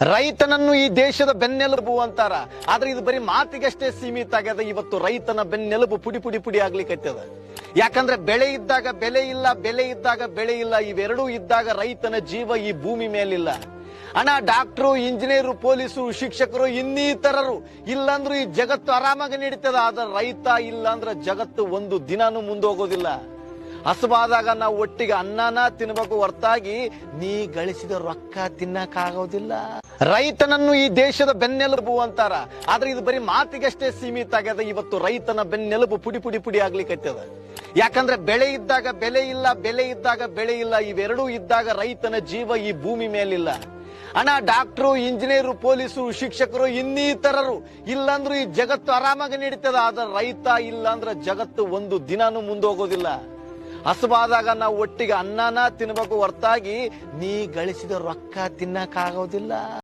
ರೈತನನ್ನು ಈ ದೇಶದ ಬೆನ್ನೆಲುಬು ಅಂತಾರ. ಆದ್ರೆ ಇದು ಬರೀ ಮಾತಿಗಷ್ಟೇ ಸೀಮಿತ ಆಗ್ಯದ. ಇವತ್ತು ರೈತನ ಬೆನ್ನೆಲುಬು ಪುಡಿ ಪುಡಿ ಪುಡಿ ಆಗ್ಲಿಕ್ಕತ್ತದ ಯಾಕಂದ್ರೆ ಬೆಳೆ ಇದ್ದಾಗ ಬೆಲೆ ಇಲ್ಲ, ಬೆಲೆ ಇದ್ದಾಗ ಬೆಳೆ ಇಲ್ಲ. ಇವೆರಡೂ ಇದ್ದಾಗ ರೈತನ ಜೀವ ಈ ಭೂಮಿ ಮೇಲಿಲ್ಲ. ಅಣ್ಣ, ಡಾಕ್ಟ್ರು, ಇಂಜಿನಿಯರು, ಪೊಲೀಸರು, ಶಿಕ್ಷಕರು ಇನ್ನಿತರರು ಇಲ್ಲಾಂದ್ರೂ ಈ ಜಗತ್ತು ಆರಾಮಾಗಿ ನಡೀತದ. ಆದ್ರೆ ರೈತ ಇಲ್ಲಾಂದ್ರೆ ಜಗತ್ತು ಒಂದು ದಿನಾನು ಮುಂದೋಗೋದಿಲ್ಲ. ಹಸುವಾದಾಗ ನಾವು ಒಟ್ಟಿಗೆ ಅನ್ನನ ತಿನ್ಬೇಕು ಹೊರತಾಗಿ ನೀ ಗಳಿಸಿದ ರೊಕ್ಕ ತಿನ್ನಕ್ಕಾಗೋದಿಲ್ಲ. ರೈತನನ್ನು ಈ ದೇಶದ ಬೆನ್ನೆಲುಬು ಅಂತಾರ. ಆದ್ರೆ ಇದು ಬರೀ ಮಾತಿಗಷ್ಟೇ ಸೀಮಿತ ಆಗ್ಯದ. ಇವತ್ತು ರೈತನ ಬೆನ್ನೆಲುಬು ಪುಡಿ ಪುಡಿ ಪುಡಿ ಆಗ್ಲಿಕ್ಕತ್ತದ ಯಾಕಂದ್ರೆ ಬೆಳೆ ಇದ್ದಾಗ ಬೆಲೆ ಇಲ್ಲ, ಬೆಲೆ ಇದ್ದಾಗ ಬೆಳೆ ಇಲ್ಲ, ಇವೆರಡೂ ಇದ್ದಾಗ ರೈತನ ಜೀವ ಈ ಭೂಮಿ ಮೇಲಿಲ್ಲ. ಅಣ್ಣ, ಡಾಕ್ಟ್ರು, ಇಂಜಿನಿಯರು, ಪೊಲೀಸರು, ಶಿಕ್ಷಕರು ಇನ್ನಿತರರು ಇಲ್ಲಾಂದ್ರೂ ಈ ಜಗತ್ತು ಆರಾಮಾಗಿ ನಡೀತದ. ಆದ್ರೆ ರೈತ ಇಲ್ಲಾಂದ್ರೆ ಜಗತ್ತು ಒಂದು ದಿನಾನು ಮುಂದೋಗೋದಿಲ್ಲ. ಹಸುವಾದಾಗ ನಾವು ಒಟ್ಟಿಗೆ ಅನ್ನನ ತಿನ್ಬೇಕು ಹೊರತಾಗಿ ನೀ ಗಳಿಸಿದ ರೊಕ್ಕ ತಿನ್ನಕ್ಕಾಗೋದಿಲ್ಲ.